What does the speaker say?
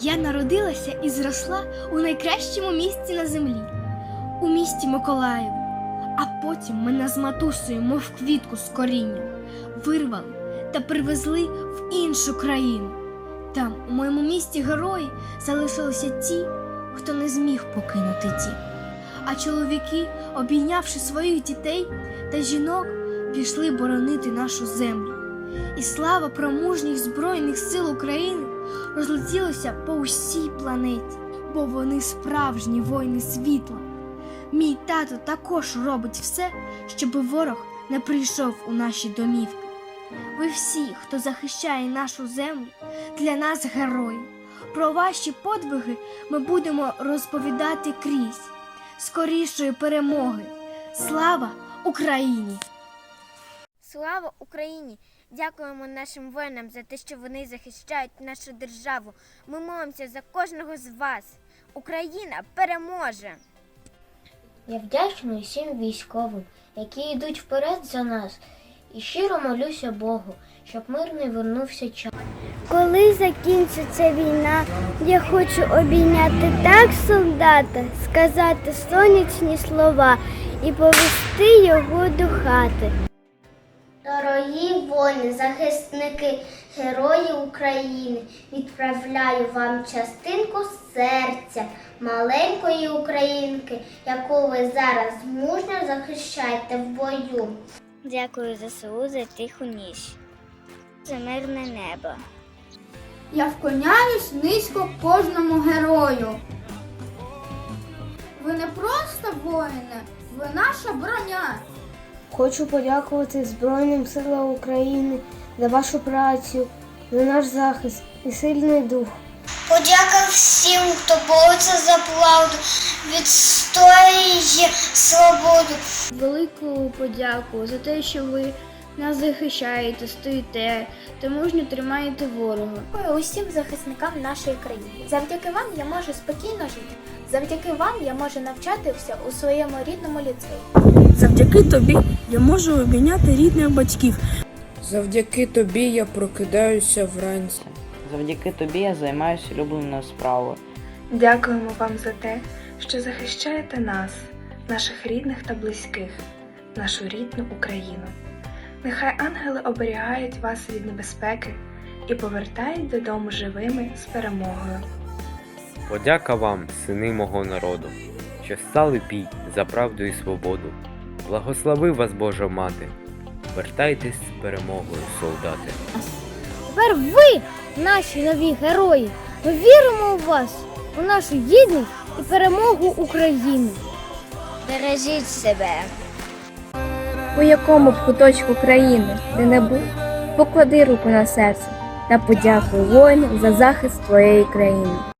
Я народилася і зросла у найкращому місці на землі, у місті Миколаєві. А потім мене з матусею, мов квітку з корінням, вирвали та привезли в іншу країну. Там, у моєму місті герої, залишилися ті, хто не зміг покинути дім. А чоловіки, обійнявши своїх дітей та жінок, пішли боронити нашу землю. І слава про мужніх Збройних сил України розлетілася по усій планеті, бо вони справжні воїни світла. Мій тато також робить все, щоб ворог не прийшов у наші домівки. Ви всі, хто захищає нашу землю, для нас герої. Про ваші подвиги ми будемо розповідати крізь скорішої перемоги. Слава Україні! Слава Україні! Дякуємо нашим воїнам за те, що вони захищають нашу державу. Ми молимося за кожного з вас. Україна переможе! Я вдячний всім військовим, які йдуть вперед за нас, і щиро молюся Богу, щоб мирний вернувся час. Коли закінчиться війна, я хочу обійняти так солдата, сказати сонячні слова і повести його до хати. Дорогі воїни, захисники, герої України, відправляю вам частинку серця маленької українки, яку ви зараз мужньо захищаєте в бою. Дякую ЗСУ за тиху ніч, за мирне небо. Я вклоняюсь низько кожному герою. Ви не просто воїни, ви наша броня. Хочу подякувати Збройним силам України за вашу працю, за наш захист і сильний дух. Подяка всім, хто бореться за правду, відстоює свободу. Велику подяку за те, що ви нас захищаєте, стоїте та мужньо тримаєте ворога. Дякую усім захисникам нашої країни. Завдяки вам я можу спокійно жити. Завдяки вам я можу навчатися у своєму рідному ліцеї. Завдяки тобі я можу обійняти рідних батьків. Завдяки тобі я прокидаюся вранці. Завдяки тобі я займаюся улюбленою справою. Дякуємо вам за те, що захищаєте нас, наших рідних та близьких, нашу рідну Україну. Нехай ангели оберігають вас від небезпеки і повертають додому живими з перемогою. Подяка вам, сини мого народу, що стали бій за правду і свободу. Благослови вас, Божа мати. Вертайтесь з перемогою, солдати. Тепер ви, наші нові герої, ми віримо у вас, у нашу єдність і перемогу України. Бережіть себе! У якому б куточку країни ти не був, поклади руку на серце та подякуй воїнам за захист твоєї країни.